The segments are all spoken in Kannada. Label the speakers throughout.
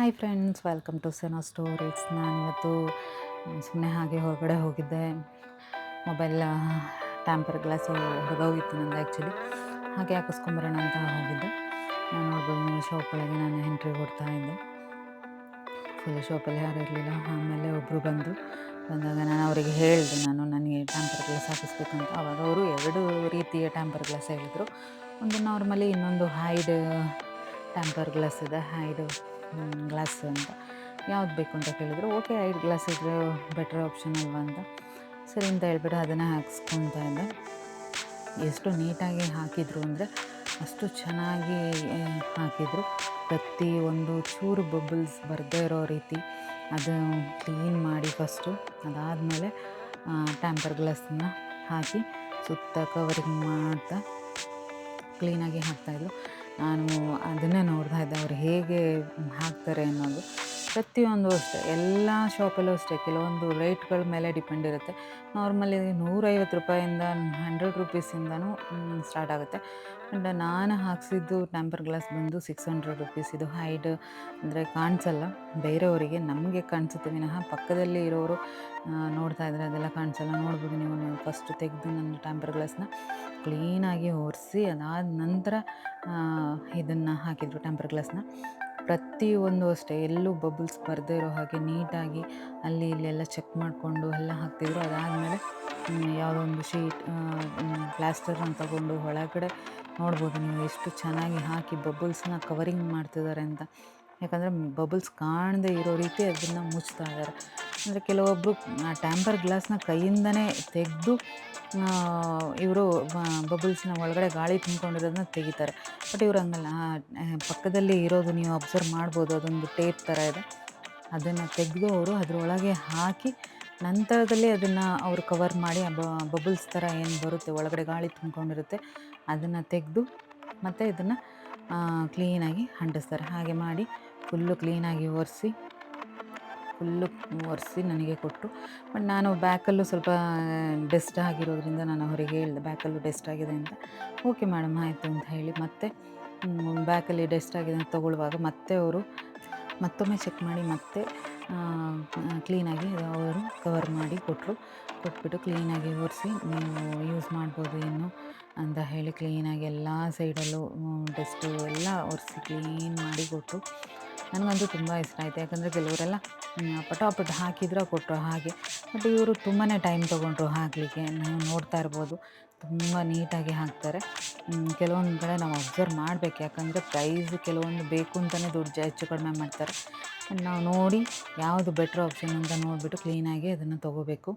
Speaker 1: ಹಾಯ್ ಫ್ರೆಂಡ್ಸ್ ವೆಲ್ಕಮ್ ಟು ಸೆನೋ ಸ್ಟೋರೀಸ್ ನಾನಿವತ್ತು ಸುಮ್ಮನೆ ಹಾಗೆ ಹೊರಗಡೆ ಹೋಗಿದ್ದೆ. ಮೊಬೈಲ್ ಟ್ಯಾಂಪರ್ ಗ್ಲಾಸ್ ಹೊರಗೋಗಿತ್ತು ನಂದು ಆ್ಯಕ್ಚುಲಿ ಹಾಗೆ ಹಾಕಿಸ್ಕೊಂಬರೋಣ ಅಂತ ಹೋಗಿದ್ದೆ. ನಾನು ಒಬ್ಬ ನೀವು ಶಾಪ್ ಒಳಗೆ ನಾನು ಎಂಟ್ರಿ ಕೊಡ್ತಾ ಇದ್ದೆ. ಫುಲ್ ಶಾಪಲ್ಲಿ ಯಾರು ಇರಲಿಲ್ಲ. ಆಮೇಲೆ ಒಬ್ಬರು ಬಂದು ಬಂದಾಗ ನಾನು ಅವರಿಗೆ ಹೇಳಿದೆ, ನಾನು ನನಗೆ ಟ್ಯಾಂಪರ್ ಗ್ಲಾಸ್ ಹಾಕಿಸ್ಬೇಕಂತ ಅವಾಗ ಅವರು ಎರಡು ರೀತಿಯ ಟ್ಯಾಂಪರ್ ಗ್ಲಾಸ್ ಹೇಳಿದರು. ಒಂದು ನಾರ್ಮಲಿ ಇನ್ನೊಂದು ಹೈಡ್ ಟ್ಯಾಂಪರ್ ಗ್ಲಾಸ್ ಇದೆ. ಹೈಡ್ ಗ್ಲಾಸ್ ಅಂತ. ಯಾವ್ದು ಬೇಕು ಅಂತ ಕೇಳಿದ್ರು ಓಕೆ ಐದು ಗ್ಲಾಸ್ ಇದ್ದರೆ ಬೆಟರ್ ಆಪ್ಷನ್ ಅಲ್ವಾ ಅಂತ. ಸರಿ ಅಂತ ಹೇಳ್ಬಿಟ್ಟು ಅದನ್ನು ಹಾಕ್ಸ್ಕೊತಾ ಇದ್ದೆ. ಎಷ್ಟು ನೀಟಾಗಿ ಹಾಕಿದರು ಅಂದರೆ ಅಷ್ಟು ಚೆನ್ನಾಗಿ ಹಾಕಿದರು. ಪ್ರತಿ ಒಂದು ಚೂರು ಬಬಲ್ಸ್ ಬರದೇ ಇರೋ ರೀತಿ ಅದು ಕ್ಲೀನ್ ಮಾಡಿ ಫಸ್ಟು ಅದಾದಮೇಲೆ ಟ್ಯಾಂಪರ್ ಗ್ಲಾಸನ್ನ ಹಾಕಿ ಸುತ್ತ ಕವರಿಂಗ್ ಮಾಡ್ತಾ ಕ್ಲೀನಾಗಿ ಹಾಕ್ತಾಯಿದ್ರು ನಾನು ಅದನ್ನೇ ನೋಡ್ತಾ ಇದ್ದೆ. ಅವ್ರು ಹೇಗೆ ಹಾಕ್ತಾರೆ ಅನ್ನೋದು. ಪ್ರತಿಯೊಂದು ಅಷ್ಟೇ, ಎಲ್ಲ ಶಾಪಲ್ಲೂ ಅಷ್ಟೇ, ಕೆಲವೊಂದು ರೇಟ್ಗಳ ಮೇಲೆ ಡಿಪೆಂಡ್ ಇರುತ್ತೆ. ನಾರ್ಮಲಿ ನೂರೈವತ್ತು ರೂಪಾಯಿಂದ ಹಂಡ್ರೆಡ್ ರುಪೀಸಿಂದನೂ ಸ್ಟಾರ್ಟ್ ಆಗುತ್ತೆ. ಬಟ್ ನಾನು ಹಾಕ್ಸಿದ್ದು ಟ್ಯಾಂಪರ್ ಗ್ಲಾಸ್ ಬಂದು ಸಿಕ್ಸ್ ಹಂಡ್ರೆಡ್ ರುಪೀಸ್ ಇದು ಹೈಡ್ ಅಂದರೆ ಕಾಣಿಸಲ್ಲ, ಬೇರೆಯವರಿಗೆ ನಮಗೆ ಕಾಣಿಸುತ್ತೆ. ವಿನಃ ಪಕ್ಕದಲ್ಲಿ ಇರೋರು ನೋಡ್ತಾ ಇದ್ದಾರೆ ಅದೆಲ್ಲ ಕಾಣಿಸಲ್ಲ. ನೋಡ್ಬೋದು ನೀವು ಫಸ್ಟ್ ತೆಗೆದು ನನ್ನ ಟ್ಯಾಂಪರ್ ಗ್ಲಾಸ್ನ ಕ್ಲೀನಾಗಿ ಒರೆಸಿ ಅದಾದ ನಂತರ ಇದನ್ನು ಹಾಕಿದ್ರು ಟೆಂಪರ್ ಗ್ಲಾಸ್ನ ಪ್ರತಿಯೊಂದು ಅಷ್ಟೇ, ಎಲ್ಲೂ ಬಬಲ್ಸ್ ಬರದೇ ಇರೋ ಹಾಗೆ ನೀಟಾಗಿ ಅಲ್ಲಿ ಇಲ್ಲೆಲ್ಲ ಚೆಕ್ ಮಾಡಿಕೊಂಡು ಎಲ್ಲ ಹಾಕ್ತಿದ್ರು. ಅದಾದಮೇಲೆ ಯಾವುದೋ ಒಂದು ಶೀಟ್ ಪ್ಲಾಸ್ಟರನ್ನು ತಗೊಂಡು ಒಳಗಡೆ ನೋಡ್ಬೋದು ನೀವು ಎಷ್ಟು ಚೆನ್ನಾಗಿ ಹಾಕಿ ಬಬಲ್ಸ್ನ ಕವರಿಂಗ್ ಮಾಡ್ತಿದ್ದಾರೆ ಅಂತ. ಯಾಕಂದರೆ ಬಬಲ್ಸ್ ಕಾಣದೇ ಇರೋ ರೀತಿ ಅದನ್ನು ಮುಚ್ತಾ ಇದ್ದಾರೆ. ಅಂದರೆ ಕೆಲವೊಬ್ಬರು ಟ್ಯಾಂಪರ್ ಗ್ಲಾಸ್ನ ಕೈಯಿಂದನೇ ತೆಗೆದು ಇವರು ಬಬಲ್ಸ್ನ ಒಳಗಡೆ ಗಾಳಿ ತುಂಬ್ಕೊಂಡಿರೋದನ್ನ ತೆಗಿತಾರೆ. ಬಟ್ ಇವ್ರು ಹಂಗಲ್ಲ. ಪಕ್ಕದಲ್ಲಿ ಇರೋದು ನೀವು ಅಬ್ಸರ್ವ್ ಮಾಡ್ಬೋದು. ಅದೊಂದು ಟೇಪ್ ಥರ ಇದೆ. ಅದನ್ನು ತೆಗೆದು ಅವರು ಅದರೊಳಗೆ ಹಾಕಿ, ನಂತರದಲ್ಲಿ ಅದನ್ನು ಅವರು ಕವರ್ ಮಾಡಿ ಬಬಲ್ಸ್ ಥರ ಏನು ಬರುತ್ತೆ, ಒಳಗಡೆ ಗಾಳಿ ತುಂಬ್ಕೊಂಡಿರುತ್ತೆ, ಅದನ್ನು ತೆಗೆದು ಮತ್ತು ಇದನ್ನು ಕ್ಲೀನಾಗಿ ಅಂಟಿಸ್ತಾರೆ. ಹಾಗೆ ಮಾಡಿ ಫುಲ್ಲು ಕ್ಲೀನಾಗಿ ಒರೆಸಿ, ಫುಲ್ಲು ಒರೆಸಿ ನನಗೆ ಕೊಟ್ಟರು ಬಟ್ ನಾನು ಬ್ಯಾಕಲ್ಲೂ ಸ್ವಲ್ಪ ಡೆಸ್ಟ್ ಆಗಿರೋದ್ರಿಂದ ನಾನು ಅವರಿಗೆ ಹೇಳಿದೆ, ಬ್ಯಾಕಲ್ಲೂ ಡೆಸ್ಟ್ ಆಗಿದೆ ಅಂತ. ಓಕೆ ಮೇಡಮ್, ಆಯಿತು ಅಂತ ಹೇಳಿ. ಮತ್ತೆ ಬ್ಯಾಕಲ್ಲಿ ಡೆಸ್ಟ್ ಆಗಿದೆ ಅಂತ ತೊಗೊಳ್ಳುವಾಗ ಮತ್ತೆ ಅವರು ಮತ್ತೊಮ್ಮೆ ಚೆಕ್ ಮಾಡಿ, ಮತ್ತೆ ಕ್ಲೀನಾಗಿ ಅವರು ಕವರ್ ಮಾಡಿ ಕೊಟ್ಟರು ಕೊಟ್ಬಿಟ್ಟು ಕ್ಲೀನಾಗಿ ಒರೆಸಿ, ನೀವು ಯೂಸ್ ಮಾಡ್ಬೋದು ಇನ್ನು ಅಂತ ಹೇಳಿ, ಕ್ಲೀನಾಗಿ ಎಲ್ಲ ಸೈಡಲ್ಲೂ ಡೆಸ್ಟು ಎಲ್ಲ ಒರೆಸಿ, ಕ್ಲೀನ್ ಮಾಡಿ ಕೊಟ್ಟರು ನನಗಂತೂ ತುಂಬ ಇಷ್ಟ ಆಯಿತು. ಯಾಕಂದರೆ ಕೆಲವರೆಲ್ಲ ಪಟಾಪಟ್ ಹಾಕಿದ್ರೆ ಕೊಟ್ಟರು ಹಾಗೆ. ಬಟ್ ಇವರು ತುಂಬಾ ಟೈಮ್ ತೊಗೊಂಡ್ರು ಹಾಕಲಿಕ್ಕೆ. ನಾವು ನೋಡ್ತಾ ಇರ್ಬೋದು. ತುಂಬ ನೀಟಾಗಿ ಹಾಕ್ತಾರೆ. ಕೆಲವೊಂದು ಕಡೆ ನಾವು ಅಬ್ಸರ್ವ್ ಮಾಡಬೇಕು. ಯಾಕಂದರೆ ಪ್ರೈಸ್ ಕೆಲವೊಂದು ಬೇಕು ಅಂತಲೇ ದುಡ್ಡು ಹೆಚ್ಚು ಕಡಿಮೆ ಮಾಡ್ತಾರೆ. ನಾವು ನೋಡಿ ಯಾವುದು ಬೆಟ್ರ್ ಆಪ್ಷನ್ ಅಂತ ನೋಡಿಬಿಟ್ಟು ಕ್ಲೀನಾಗಿ ಅದನ್ನು ತೊಗೋಬೇಕು.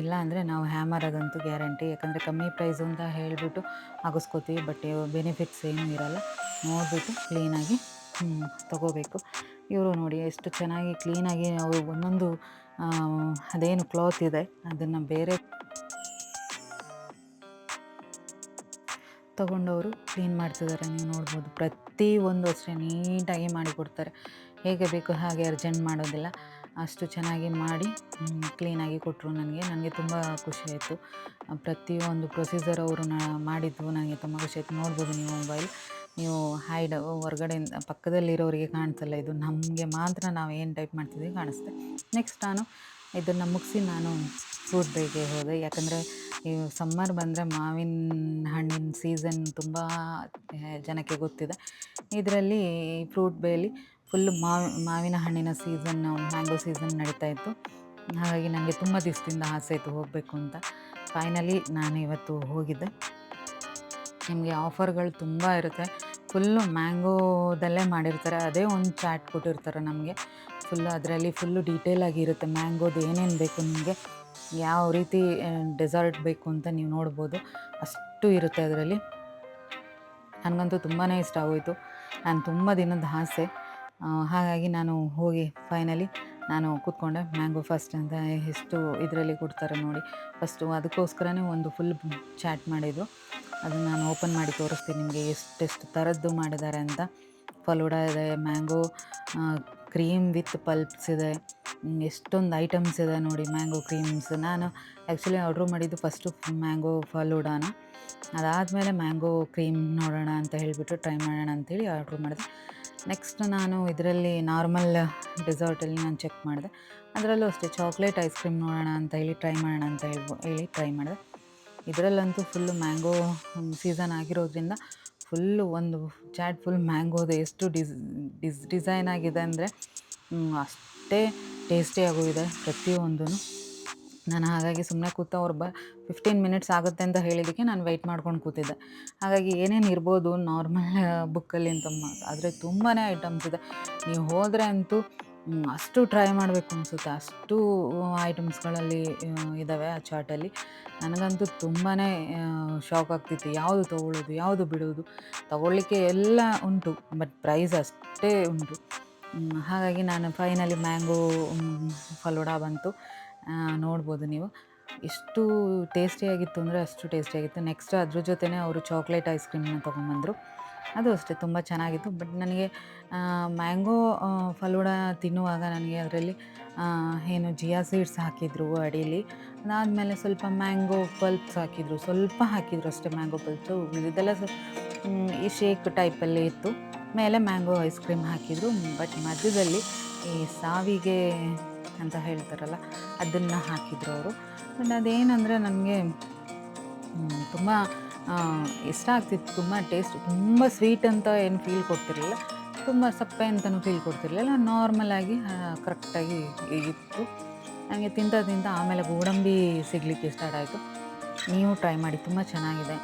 Speaker 1: ಇಲ್ಲ ಅಂದರೆ ನಾವು ಹ್ಯಾಮರ್ ಅದಂತೂ ಗ್ಯಾರಂಟಿ. ಯಾಕಂದರೆ ಕಮ್ಮಿ ಪ್ರೈಸ್ ಅಂತ ಹೇಳಿಬಿಟ್ಟು ಹಾಕಿಸ್ಕೋತೀವಿ. ಬಟ್ ಬೆನಿಫಿಟ್ಸ್ ಏನೂ ಇರಲ್ಲ. ನೋಡಿಬಿಟ್ಟು ಕ್ಲೀನಾಗಿ ತೊಗೋಬೇಕು. ಇವರು ನೋಡಿ ಎಷ್ಟು ಚೆನ್ನಾಗಿ ಕ್ಲೀನಾಗಿ ಅವರು ಒಂದೊಂದು ಅದೇನು ಕ್ಲಾತ್ ಇದೆ, ಅದನ್ನು ಬೇರೆ ತಗೊಂಡವರು ಕ್ಲೀನ್ ಮಾಡ್ತಿದ್ದಾರೆ ನೀವು ನೋಡ್ಬೋದು, ಪ್ರತಿ ಒಂದು ಅಷ್ಟೇ ನೀಟಾಗಿ ಮಾಡಿಕೊಡ್ತಾರೆ ಹೇಗೆ ಬೇಕು ಹಾಗೆ ಅರ್ಜೆಂಟ್ ಮಾಡೋದಿಲ್ಲ. ಅಷ್ಟು ಚೆನ್ನಾಗಿ ಮಾಡಿ ಕ್ಲೀನಾಗಿ ಕೊಟ್ಟರು ನನಗೆ. ನನಗೆ ತುಂಬ ಖುಷಿ ಆಯಿತು. ಪ್ರತಿಯೊಂದು ಪ್ರೊಸೀಜರ್ ಅವರು ಮಾಡಿದ್ದು ನನಗೆ ತುಂಬ ಖುಷಿಯಾಯಿತು ನೋಡ್ಬೋದು ನೀವು ಮೊಬೈಲ್ ನೀವು ಹೈಡ್ ಹೊರಗಡೆಯಿಂದ ಪಕ್ಕದಲ್ಲಿರೋರಿಗೆ ಕಾಣಿಸಲ್ಲ. ಇದು ನಮಗೆ ಮಾತ್ರ ನಾವು ಏನು ಟೈಪ್ ಮಾಡ್ತಿದ್ವಿ ಕಾಣಿಸುತ್ತೆ. ನೆಕ್ಸ್ಟ್ ನಾನು ಇದನ್ನು ಮುಗಿಸಿ ನಾನು ಫ್ರೂಟ್ ಬೇಗೆ ಹೋದೆ. ಯಾಕಂದರೆ ಈ ಸಮ್ಮರ್ ಬಂದರೆ ಮಾವಿನ ಹಣ್ಣಿನ ಸೀಸನ್ ತುಂಬ ಜನಕ್ಕೆ ಗೊತ್ತಿದೆ. ಇದರಲ್ಲಿ ಫ್ರೂಟ್ ಬೇಲಿ ಫುಲ್ ಮಾವಿ ಮಾವಿನ ಹಣ್ಣಿನ ಸೀಸನ್ ಮ್ಯಾಂಗೋ ಸೀಸನ್ ನಡೀತಾ ಇತ್ತು. ಹಾಗಾಗಿ ನನಗೆ ತುಂಬ ದಿವಸದಿಂದ ಆಸೆ ಇತ್ತು ಹೋಗಬೇಕು ಅಂತ. ಫೈನಲಿ ನಾನು ಇವತ್ತು ಹೋಗಿದ್ದೆ. ನಿಮಗೆ ಆಫರ್ಗಳು ತುಂಬ ಇರುತ್ತೆ. ಫುಲ್ಲು ಮ್ಯಾಂಗೋದಲ್ಲೇ ಮಾಡಿರ್ತಾರೆ. ಅದೇ ಒಂದು ಚಾಟ್ ಕೊಟ್ಟಿರ್ತಾರೆ ನಮಗೆ. ಫುಲ್ಲು ಅದರಲ್ಲಿ ಫುಲ್ಲು ಡೀಟೇಲ್ ಇರುತ್ತೆ. ಮ್ಯಾಂಗೋದು ಏನೇನು ಬೇಕು ನಿಮಗೆ? ಯಾವ ರೀತಿ ಡೆಸರ್ಟ್ ಬೇಕು ಅಂತ ನೀವು ನೋಡ್ಬೋದು. ಅಷ್ಟು ಇರುತ್ತೆ ಅದರಲ್ಲಿ. ನನಗಂತೂ ತುಂಬಾ ಇಷ್ಟ ಆಗೋಯಿತು. ನಾನು ತುಂಬ ದಿನದ ಆಸೆ. ಹಾಗಾಗಿ ನಾನು ಹೋಗಿ ಫೈನಲಿ ನಾನು ಕೂತ್ಕೊಂಡೆ. ಮ್ಯಾಂಗೋ ಫಸ್ಟ್ ಅಂತ ಎಷ್ಟು ಇದರಲ್ಲಿ ಕೊಡ್ತಾರೆ ನೋಡಿ. ಫಸ್ಟು ಅದಕ್ಕೋಸ್ಕರನೇ ಒಂದು ಫುಲ್ ಚಾಟ್ ಮಾಡಿದ್ರು. ಅದನ್ನು ನಾನು ಓಪನ್ ಮಾಡಿ ತೋರಿಸ್ತೀನಿ ನಿಮಗೆ ಎಷ್ಟೆಷ್ಟು ಥರದ್ದು ಮಾಡಿದ್ದಾರೆ ಅಂತ. ಫಲೂಡಾ ಇದೆ, ಮ್ಯಾಂಗೋ ಕ್ರೀಮ್ ವಿತ್ ಪಲ್ಪ್ಸ್ ಇದೆ. ಎಷ್ಟೊಂದು ಐಟಮ್ಸ್ ಇದೆ ನೋಡಿ ಮ್ಯಾಂಗೋ ಕ್ರೀಮ್ಸ್. ನಾನು ಆ್ಯಕ್ಚುಲಿ ಆರ್ಡ್ರ್ ಮಾಡಿದ್ದು ಫಸ್ಟು ಮ್ಯಾಂಗೋ ಫಲೂಡಾನ. ಅದಾದಮೇಲೆ ಮ್ಯಾಂಗೋ ಕ್ರೀಮ್ ನೋಡೋಣ ಅಂತ ಹೇಳಿಬಿಟ್ಟು ಟ್ರೈ ಮಾಡೋಣ ಅಂತೇಳಿ ಆರ್ಡ್ರ್ ಮಾಡಿದೆ. ನೆಕ್ಸ್ಟ್ ನಾನು ಇದರಲ್ಲಿ ನಾರ್ಮಲ್ ಡೆಸರ್ಟಲ್ಲಿ ನಾನು ಚೆಕ್ ಮಾಡಿದೆ. ಅದರಲ್ಲೂ ಅಷ್ಟೇ, ಚಾಕ್ಲೇಟ್ ಐಸ್ ಕ್ರೀಮ್ ನೋಡೋಣ ಅಂತ ಹೇಳಿ ಟ್ರೈ ಮಾಡೋಣ ಅಂತ ಹೇಳಿ ಹೇಳಿ ಟ್ರೈ ಮಾಡಿದೆ. ಇದರಲ್ಲಂತೂ ಫುಲ್ಲು ಮ್ಯಾಂಗೋ ಸೀಸನ್ ಆಗಿರೋದ್ರಿಂದ ಫುಲ್ಲು ಒಂದು ಚಾಟ್ ಫುಲ್ ಮ್ಯಾಂಗೋದು ಎಷ್ಟು ಡಿಸ್ ಡಿಸ್ ಡಿಸೈನ್ ಆಗಿದೆ ಅಂದರೆ ಅಷ್ಟೇ ಟೇಸ್ಟಿಯಾಗೂ ಇದೆ ಪ್ರತಿಯೊಂದೂ ನಾನು ಹಾಗಾಗಿ ಸುಮ್ಮನೆ ಕೂತ ಅವ್ರು ಬ ಫಿಫ್ಟೀನ್ ಮಿನಿಟ್ಸ್ ಆಗುತ್ತೆ ಅಂತ ಹೇಳಿದ್ದಕ್ಕೆ ನಾನು ವೆಯ್ಟ್ ಮಾಡ್ಕೊಂಡು ಕೂತಿದ್ದೆ. ಹಾಗಾಗಿ ಏನೇನು ಇರ್ಬೋದು ನಾರ್ಮಲ್ ಬುಕ್ಕಲ್ಲಿ ಅಂತ ಆದರೆ ತುಂಬಾ ಐಟಮ್ಸ್ ಇದೆ. ನೀವು ಹೋದರೆ ಅಂತೂ ಅಷ್ಟು ಟ್ರೈ ಮಾಡಬೇಕು ಅನಿಸುತ್ತೆ ಅಷ್ಟು ಐಟಮ್ಸ್ಗಳಲ್ಲಿ ಇದ್ದಾವೆ ಆ ಚಾರ್ಟಲ್ಲಿ ನನಗಂತೂ ತುಂಬಾ ಶಾಕ್ ಆಗ್ತಿತ್ತು ಯಾವುದು ತೊಗೊಳ್ಳೋದು ಯಾವುದು ಬಿಡೋದು ತಗೊಳ್ಳಿಕ್ಕೆ ಎಲ್ಲ ಉಂಟು ಬಟ್ ಪ್ರೈಸ್ ಅಷ್ಟೇ ಉಂಟು ಹಾಗಾಗಿ ನಾನು ಫೈನಲಿ ಮ್ಯಾಂಗೋ ಫಲೋಡಾ ಬಂತು ನೋಡ್ಬೋದು ನೀವು ಎಷ್ಟು ಟೇಸ್ಟಿಯಾಗಿತ್ತು ಅಂದರೆ ಅಷ್ಟು ಟೇಸ್ಟಿಯಾಗಿತ್ತು ನೆಕ್ಸ್ಟ್ ಅದ್ರ ಜೊತೆನೇ ಅವರು ಚಾಕ್ಲೇಟ್ ಐಸ್ ಕ್ರೀಮ್ನ ತೊಗೊಂಬಂದರು. ಅದು ಅಷ್ಟೇ, ತುಂಬ ಚೆನ್ನಾಗಿತ್ತು. ಬಟ್ ನನಗೆ ಮ್ಯಾಂಗೋ ಫಲೂಡ ತಿನ್ನುವಾಗ ನನಗೆ ಅದರಲ್ಲಿ ಏನು ಜಿಯಾ ಸೀಡ್ಸ್ ಹಾಕಿದ್ರು ಅಡಿಯಲ್ಲಿ. ಅದಾದಮೇಲೆ ಸ್ವಲ್ಪ ಮ್ಯಾಂಗೋ ಪಲ್ಪ್ಸ್ ಹಾಕಿದ್ರು. ಸ್ವಲ್ಪ ಹಾಕಿದ್ರು ಅಷ್ಟೇ ಮ್ಯಾಂಗೋ ಪಲ್ಪ್ಸು ಇದೆಲ್ಲ ಈ ಶೇಕ್ ಟೈಪಲ್ಲಿ ಇತ್ತು. ಮೇಲೆ ಮ್ಯಾಂಗೋ ಐಸ್ ಕ್ರೀಮ್ ಹಾಕಿದರು. ಬಟ್ ಮಧ್ಯದಲ್ಲಿ ಈ ಸಾವಿಗೆ ಅಂತ ಹೇಳ್ತಾರಲ್ಲ, ಅದನ್ನು ಹಾಕಿದರು ಅವರು. ಬಟ್ ಅದೇನಂದರೆ ನನಗೆ ತುಂಬ ಇಷ್ಟ ಆಗ್ತಿತ್ತು. ತುಂಬ ಟೇಸ್ಟ್ ತುಂಬ ಸ್ವೀಟ್ ಅಂತ ಏನು ಫೀಲ್ ಕೊಡ್ತಿರಲಿಲ್ಲ. ತುಂಬ ಸಪ್ಪೆ ಅಂತಲೂ ಫೀಲ್ ಕೊಡ್ತಿರಲಿಲ್ಲ. ನಾರ್ಮಲಾಗಿ ಕರೆಕ್ಟಾಗಿ ಇತ್ತು. ನನಗೆ ತಿಂತ ತಿಂತ ಆಮೇಲೆ ಗೋಡಂಬಿ ಸಿಗಲಿಕ್ಕೆ ಸ್ಟಾರ್ಟ್ ಆಯಿತು. ನೀವು ಟ್ರೈ ಮಾಡಿ, ತುಂಬ ಚೆನ್ನಾಗಿದೆ.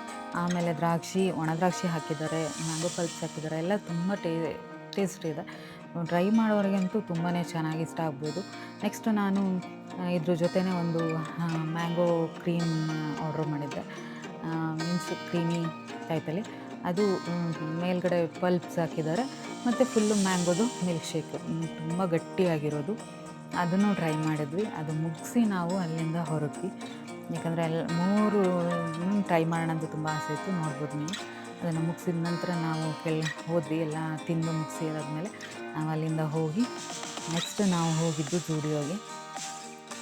Speaker 1: ಆಮೇಲೆ ದ್ರಾಕ್ಷಿ, ಒಣ ದ್ರಾಕ್ಷಿ ಹಾಕಿದ್ದಾರೆ ಮ್ಯಾಂಗೋ ಪಲ್ಪ್ಸ್ ಹಾಕಿದ್ದಾರೆ, ಎಲ್ಲ ತುಂಬ ಟೇ ಟೇಸ್ಟ್ ಇದೆ. ಟ್ರೈ ಮಾಡೋರಿಗಂತೂ ತುಂಬಾ ಚೆನ್ನಾಗಿ ಇಷ್ಟ ಆಗ್ಬೋದು. ನೆಕ್ಸ್ಟ್ ನಾನು ಇದ್ರ ಜೊತೆನೇ ಒಂದು ಮ್ಯಾಂಗೋ ಕ್ರೀಮ್ ಆರ್ಡ್ರ್ ಮಾಡಿದ್ದೆ. ಮೀನ್ಸ್ ಕ್ರೀಮಿ ಟೈಪಲ್ಲಿ ಅದು ಮೇಲ್ಗಡೆ ಪಲ್ಪ್ಸ್ ಹಾಕಿದ್ದಾರೆ, ಮತ್ತು ಫುಲ್ಲು ಮ್ಯಾಂಗೋದು ಮಿಲ್ಕ್ ಶೇಕ್ ತುಂಬ ಗಟ್ಟಿಯಾಗಿರೋದು. ಅದನ್ನು ಟ್ರೈ ಮಾಡಿದ್ವಿ. ಅದು ಮುಗಿಸಿ ನಾವು ಅಲ್ಲಿಂದ ಹೊರಟ್ವಿ. ಯಾಕಂದರೆ ಎಲ್ಲ, ಮೂರು ಟ್ರೈ ಮಾಡೋಣ ಅಂತ ತುಂಬ ಆಸೆ ಇತ್ತು. ನೋಡ್ಬೋದು ನೀವು. ಅದನ್ನು ಮುಗಿಸಿದ ನಂತರ ನಾವು ಕೆಲ, ಹೋದ್ವಿ. ಎಲ್ಲ ತಿಂದು ಮುಗಿಸಿ ಅದಾದಮೇಲೆ ನಾವು ಅಲ್ಲಿಂದ ಹೋಗಿ ನೆಕ್ಸ್ಟ್ ನಾವು ಹೋಗಿದ್ದು ಜೂಡಿಯೋಗೆ.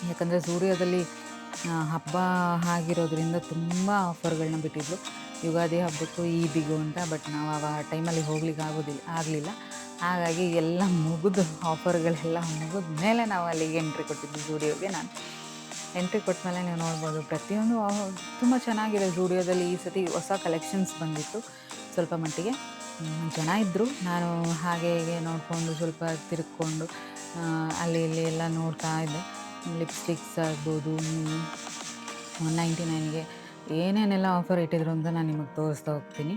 Speaker 1: ಯಾಕಂದರೆ ಸೂರ್ಯದಲ್ಲಿ ಹಬ್ಬ ಆಗಿರೋದ್ರಿಂದ ತುಂಬ ಆಫರ್ಗಳನ್ನ ಬಿಟ್ಟಿದ್ರು. ಯುಗಾದಿ ಹಬ್ಬಕ್ಕೂ ಈದಿಗೂ ಅಂತ ಬಟ್ ನಾವು ಆ ಟೈಮಲ್ಲಿ ಹೋಗ್ಲಿಕ್ಕೆ ಆಗೋದಿಲ್ಲ ಆಗಲಿಲ್ಲ. ಹಾಗಾಗಿ ಎಲ್ಲ ಮುಗಿದು ಆಫರ್ಗಳೆಲ್ಲ ಮುಗಿದ ಮೇಲೆ ನಾವು ಅಲ್ಲಿಗೆ ಎಂಟ್ರಿ ಕೊಟ್ಟಿದ್ದು ಜೂಡಿಯೋಗೆ ನಾನು. ಎಂಟ್ರಿ ಕೊಟ್ಟ ಮೇಲೆ ನೀವು ನೋಡ್ಬೋದು, ಪ್ರತಿಯೊಂದು ತುಂಬ ಚೆನ್ನಾಗಿದೆ ಜೂಡಿಯೋದಲ್ಲಿ ಈ ಸತಿ ಹೊಸ ಕಲೆಕ್ಷನ್ಸ್ ಬಂದಿತ್ತು ಸ್ವಲ್ಪ ಮಟ್ಟಿಗೆ. ಜನ ಇದ್ದರು ನಾನು ಹಾಗೆ ಹೀಗೆ ನೋಡಿಕೊಂಡು ಸ್ವಲ್ಪ ತಿರ್ಕೊಂಡು ಅಲ್ಲಿ ಇಲ್ಲಿ ಎಲ್ಲ ನೋಡ್ತಾ ಇದ್ದೆ. ಲಿಪ್ಸ್ಟಿಕ್ಸ್ ಆಗ್ಬೋದು ಒನ್ ನೈಂಟಿ ನೈನ್ಗೆ ಏನೇನೆಲ್ಲ ಆಫರ್ ಇಟ್ಟಿದ್ರು ಅಂತ ನಾನು ನಿಮಗೆ ತೋರಿಸ್ತಾ ಹೋಗ್ತೀನಿ.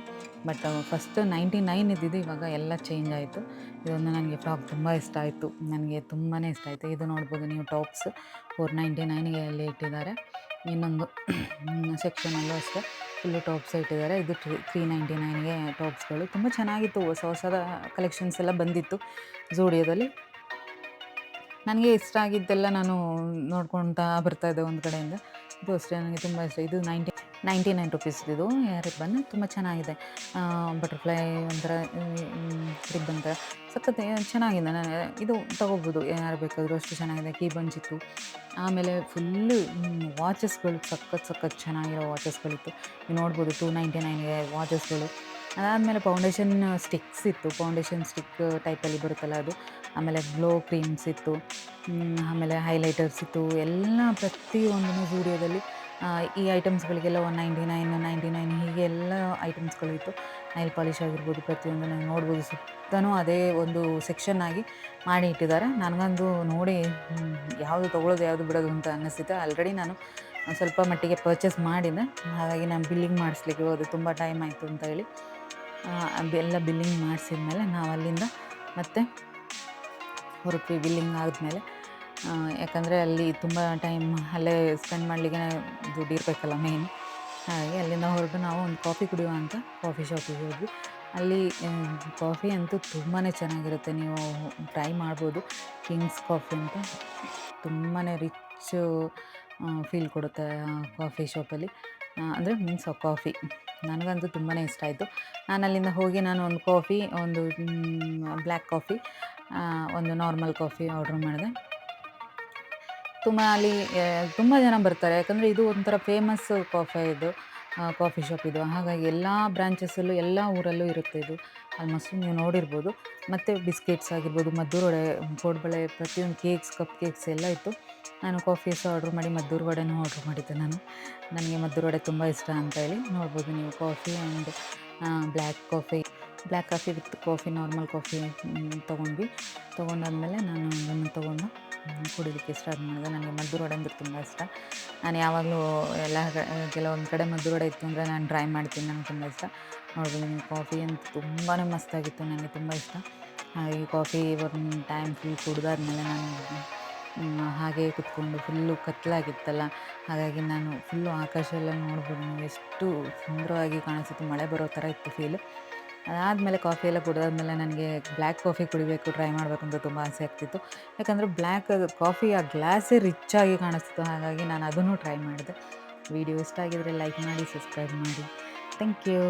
Speaker 1: ಬಟ್ ಫಸ್ಟ್ ನೈಂಟಿ ನೈನ್ ಇದ್ದಿದ್ದು ಇವಾಗ ಎಲ್ಲ ಚೇಂಜ್ ಆಯಿತು. ಇದೊಂದು ನನಗೆ ಟಾಪ್ ತುಂಬ ಇಷ್ಟ ಆಯಿತು. ನನಗೆ ತುಂಬಾ ಇಷ್ಟ ಆಯಿತು. ಇದು ನೋಡ್ಬೋದು ನೀವು ಟಾಪ್ಸ್ ಫೋರ್ ನೈಂಟಿ ನೈನ್ಗೆ ಅಲ್ಲಿ ಇಟ್ಟಿದ್ದಾರೆ. ಇನ್ನೊಂದು ಸೆಕ್ಷನಲ್ಲೂ ಅಷ್ಟೇ ಫುಲ್ಲು ಟಾಪ್ಸ್ ಇಟ್ಟಿದ್ದಾರೆ. ಇದು ತ್ರೀ ತ್ರೀ ನೈಂಟಿ ನೈನ್ಗೆ ಟಾಪ್ಸ್ಗಳು ತುಂಬ ಚೆನ್ನಾಗಿತ್ತು. ಹೊಸ ಹೊಸದ ಕಲೆಕ್ಷನ್ಸ್ ಎಲ್ಲ ಬಂದಿತ್ತು. ಝೂಡಿಯೋದಲ್ಲಿ ನನಗೆ ಇಷ್ಟ ಆಗಿದ್ದೆಲ್ಲ ನಾನು ನೋಡ್ಕೊಳ್ತಾ ಬರ್ತಾಯಿದ್ದೆ ಒಂದು ಕಡೆಯಿಂದ. ಇದು ಅಷ್ಟೇ, ನನಗೆ ತುಂಬ ಇಷ್ಟ. ಇದು ನೈಂಟಿ ನೈಂಟಿ ನೈನ್ ರುಪೀಸ್ ಇದು. ರಿಬ್ಬನ್ ತುಂಬ ಚೆನ್ನಾಗಿದೆ. ಬಟರ್ಫ್ಲೈ ಒಂಥರ ರಿಬ್ಬನ್ ಥರ ಸಖತ್ ಚೆನ್ನಾಗಿದೆ. ನಾನು, ಇದು ತೊಗೋಬೋದು. ಯಾರು ಬೇಕಾದರೂ ಅಷ್ಟು ಚೆನ್ನಾಗಿದೆ. ಕೀ ಬಂಚಿತ್ತು. ಆಮೇಲೆ ಫುಲ್ಲು ವಾಚಸ್ಗಳು ಸಖತ್ ಸಖತ್ ಚೆನ್ನಾಗಿರೋ ವಾಚಸ್ಗಳಿತ್ತು ನೀವು ನೋಡ್ಬೋದು ಟೂ ನೈಂಟಿ ನೈನ್ಗೆ ವಾಚಸ್ಗಳು ಅದಾದಮೇಲೆ ಫೌಂಡೇಶನ್ ಸ್ಟಿಕ್ಸ್ ಇತ್ತು. ಫೌಂಡೇಶನ್ ಸ್ಟಿಕ್ ಟೈಪಲ್ಲಿ ಬರುತ್ತಲ್ಲ ಅದು. ಆಮೇಲೆ ಗ್ಲೋ ಕ್ರೀಮ್ಸ್ ಇತ್ತು. ಆಮೇಲೆ ಹೈಲೈಟರ್ಸ್ ಇತ್ತು. ಎಲ್ಲ ಪ್ರತಿಯೊಂದೂ ಜೂಡಿಯೋದಲ್ಲಿ ಈ ಐಟಮ್ಸ್ಗಳಿಗೆಲ್ಲ one ninety nine ninety nine ಹೀಗೆ ಎಲ್ಲ ಐಟಮ್ಸ್ಗಳು ಇತ್ತು. ನೈಲ್ ಪಾಲಿಶ್ ಆಗಿರ್ಬೋದು ಪ್ರತಿಯೊಂದು ನೀವು ನೋಡ್ಬೋದು. ಸುತ್ತನೂ ಅದೇ ಒಂದು ಸೆಕ್ಷನ್ ಆಗಿ ಮಾಡಿ ಇಟ್ಟಿದ್ದಾರೆ. ನನಗಂದು ನೋಡಿ ಯಾವುದು ತೊಗೊಳೋದು ಯಾವುದು ಬಿಡೋದು ಅಂತ ಅನ್ನಿಸ್ತಿತ್ತು ಆಲ್ರೆಡಿ ನಾನು ಸ್ವಲ್ಪ ಮಟ್ಟಿಗೆ ಪರ್ಚೇಸ್ ಮಾಡಿದ್ದೆ ಹಾಗಾಗಿ ನಾನು ಬಿಲ್ಲಿಂಗ್ ಮಾಡಿಸ್ಲಿಕ್ಕೆ ಹೋದೆ. ತುಂಬ ಟೈಮ್ ಆಯಿತು ಅಂತ ಹೇಳಿ. ಎಲ್ಲ ಬಿಲ್ಲಿಂಗ್ ಮಾಡಿಸಿದ್ಮೇಲೆ ನಾವು ಅಲ್ಲಿಂದ ಮತ್ತೆ ಹೊರಟ್ವಿ ಬಿಲ್ಲಿಂಗ್ ಆದಮೇಲೆ. ಯಾಕಂದರೆ ಅಲ್ಲಿ ತುಂಬ ಟೈಮ್ ಅಲ್ಲೇ ಸ್ಪೆಂಡ್ ಮಾಡಲಿಕ್ಕೆ ದುಡ್ಡು ಇರಬೇಕಲ್ಲ ಮೇನ್ ಹಾಗಾಗಿ ಅಲ್ಲಿಂದ ಹೊರಟು ನಾವು ಒಂದು ಕಾಫಿ ಕುಡಿಯುವ ಅಂತ ಕಾಫಿ ಶಾಪಿಗೆ ಹೋದ್ವಿ. ಅಲ್ಲಿ ಕಾಫಿ ಅಂತೂ ತುಂಬಾ ಚೆನ್ನಾಗಿರುತ್ತೆ. ನೀವು ಟ್ರೈ ಮಾಡ್ಬೋದು. ಕಿಂಗ್ಸ್ ಕಾಫಿ ಅಂತ ತುಂಬಾ ರಿಚ್ ಫೀಲ್ ಕೊಡುತ್ತೆ ಕಾಫಿ ಶಾಪಲ್ಲಿ ಅಂದರೆ ಮೀನ್ಸ್ ಕಾಫಿ ನನಗಂತೂ ತುಂಬಾ ಇಷ್ಟ ಆಯಿತು. ನಾನು ಅಲ್ಲಿಂದ ಹೋಗಿ ನಾನು ಒಂದು ಕಾಫಿ, ಒಂದು ಬ್ಲ್ಯಾಕ್ ಕಾಫಿ ಒಂದು ನಾರ್ಮಲ್ ಕಾಫಿ ಆರ್ಡ್ರ್ ಮಾಡಿದೆ. ತುಂಬ ಅಲ್ಲಿ ತುಂಬ ಜನ ಬರ್ತಾರೆ. ಯಾಕಂದರೆ ಇದು ಒಂಥರ ಫೇಮಸ್ ಕಾಫಿ ಇದು ಕಾಫಿ ಶಾಪ್ ಇದು. ಹಾಗಾಗಿ ಎಲ್ಲ ಬ್ರಾಂಚಸ್ಸಲ್ಲೂ ಎಲ್ಲ ಊರಲ್ಲೂ ಇರುತ್ತೆ ಇದು. ಆಲ್ಮೋಸ್ಟ್ ನೀವು ನೋಡಿರ್ಬೋದು. ಮತ್ತು ಬಿಸ್ಕೆಟ್ಸ್ ಆಗಿರ್ಬೋದು, ಮದ್ದೂರು ವಡೆ ಕೋಡ್ಬಳೆ ಪ್ರತಿಯೊಂದು ಕೇಕ್ಸ್, ಕಪ್ ಕೇಕ್ಸ್ ಎಲ್ಲ ಇತ್ತು. ನಾನು ಕಾಫಿ ಸಹ ಆರ್ಡ್ರ್ ಮಾಡಿ ಮದ್ದೂರು ವಡೆನೂ ಆರ್ಡ್ರ್ ಮಾಡಿದ್ದೆ ನಾನು. ನನಗೆ ಮದ್ದೂರು ವಡೆ ತುಂಬ ಇಷ್ಟ ಅಂತ ಹೇಳಿ ನೋಡ್ಬೋದು ನೀವು coffee and black coffee black coffee with coffee, normal coffee ತೊಗೊಂಡ್ವಿ. ತೊಗೊಂಡಾದ್ಮೇಲೆ ನಾನು ಅದನ್ನು ತೊಗೊಂಡು ಕುಡಿಲಿಕ್ಕೆ ಸ್ಟಾರ್ಟ್ ಮಾಡಿದೆ. ನನಗೆ ಮದ್ದೂರು ವಡೆ ಅಂದರೆ ತುಂಬ ಇಷ್ಟ. ನಾನು ಯಾವಾಗಲೂ ಎಲ್ಲ ಕೆಲವೊಂದು ಕಡೆ ಮದ್ದೂರು ವಡೆ ಇತ್ತು ಅಂದರೆ ನಾನು ಟ್ರೈ ಮಾಡ್ತೀನಿ ನನಗೆ ತುಂಬ ಇಷ್ಟ. ನೀವು ಕಾಫಿ ಅಂತೂ ತುಂಬಾ ಮಸ್ತಾಗಿತ್ತು ನನಗೆ ತುಂಬ ಇಷ್ಟ. ಹಾಗೆ ಕಾಫಿ ಒಂದು ಟೈಮ್ ಫುಲ್ ಕುಡ್ದಾದ್ಮೇಲೆ ನಾನು ಹಾಗೆ ಕುತ್ಕೊಂಡು ಫುಲ್ಲು ಕತ್ತಲಾಗಿತ್ತಲ್ಲ ಹಾಗಾಗಿ ನಾನು ಫುಲ್ಲು ಆಕಾಶ ಎಲ್ಲ ನೋಡ್ಬೋದು ಎಷ್ಟು ಸುಂದರವಾಗಿ ಕಾಣಿಸುತ್ತೆ, ಮಳೆ ಬರೋ ಥರ ಇತ್ತು ಫೀಲ್ ಅದಾದಮೇಲೆ ಕಾಫಿ ಎಲ್ಲ ಕುಡಿದಾದ್ಮೇಲೆ ನನಗೆ ಬ್ಲ್ಯಾಕ್ ಕಾಫಿ ಕುಡಿಬೇಕು ಟ್ರೈ ಮಾಡಬೇಕು ಅಂತ ತುಂಬ ಆಸೆ ಆಗ್ತಿತ್ತು. ಯಾಕಂದರೆ ಬ್ಲ್ಯಾಕ್ ಕಾಫಿ ಆ ಗ್ಲಾಸೇ ರಿಚ್ ಆಗಿ ಕಾಣಿಸ್ತಿತ್ತು, ಹಾಗಾಗಿ ನಾನು ಅದನ್ನು ಟ್ರೈ ಮಾಡಿದೆ. ವಿಡಿಯೋ ಇಷ್ಟ ಆಗಿದರೆ ಲೈಕ್ ಮಾಡಿ ಸಬ್ಸ್ಕ್ರೈಬ್ ಮಾಡಿ. Thank you